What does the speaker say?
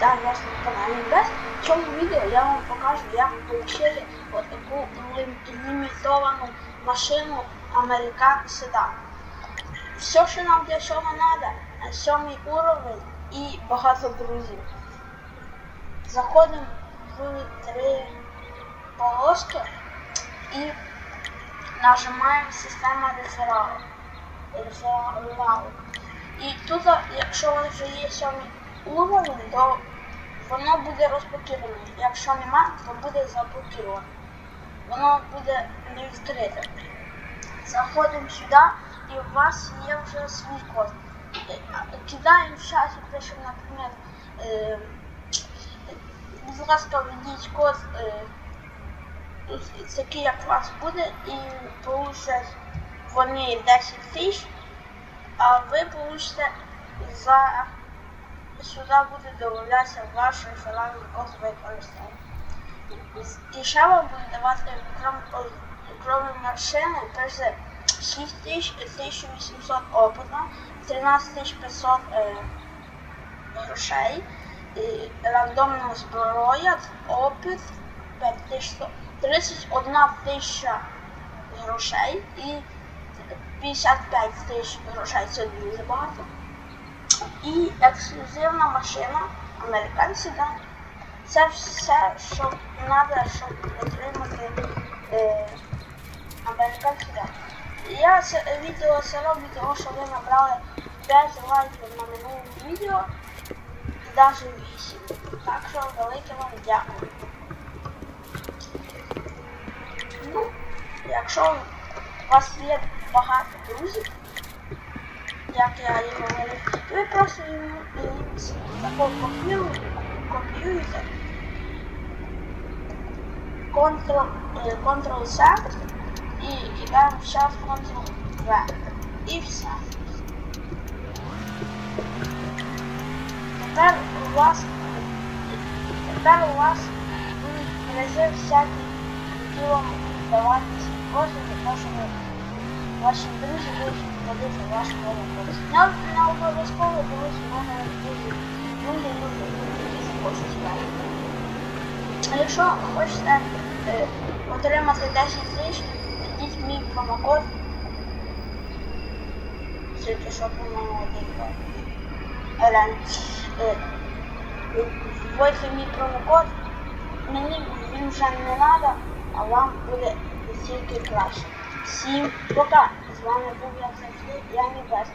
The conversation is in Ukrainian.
Вітаю вас на каналі Без. В цьому відео я вам покажу, як отримати от таку лим- лімітовану машину American Sedan. Все, що нам для цього треба, сьомий уровень і багато друзів. Заходимо в три полоски і нажимаємо система рефералу. рефералу. І тут, якщо у вас вже є сьомий уровень, то воно буде розблокіроване. Якщо нема, то буде заблокіроване. Воно буде не відкрите. Заходимо сюди і у вас є вже свій код. Кидаємо чаті, пишемо, наприклад, е, будь ласка, введіть код, е, такий як у вас буде, і получать вони 10 тисяч, а ви получите за сюди буде додаватися ваш реферальний код використання. І вам буде давати крім машини, перше 6 тисяч, 1800 опиту, 13 500 е, грошей, і рандомна зброя, опит, 5100, 31 тисяча грошей і 55 тисяч грошей, це дуже багато. І ексклюзивна машина американці, да? Це все, що треба, щоб отримати е, американці, да. Я це відео це роблю, тому що ви набрали 5 лайків на минулому відео і навіть 8. Так що велике вам дякую. Ну, якщо у вас є багато друзів, як я і говорив, ви просто йому тако копіюєте, копіюєте, Ctrl, е, Ctrl-C і кидаємо зараз Ctrl-V. І все. Тепер у вас тепер у вас будуть які вам даватися просто для того, ваші друзі будуть ходити ваш колокол. Не, не обов'язково друзі, можна друзі, люди, люди, які захочуть сюди. А якщо хочете е, отримати 10 тисяч, введіть мій промокод. Тільки що, по-моєму, один код. Е, Вводьте мій промокод. Мені він вже не треба, а вам буде тільки краще. Всім пока! З вами був я завжди, я не без.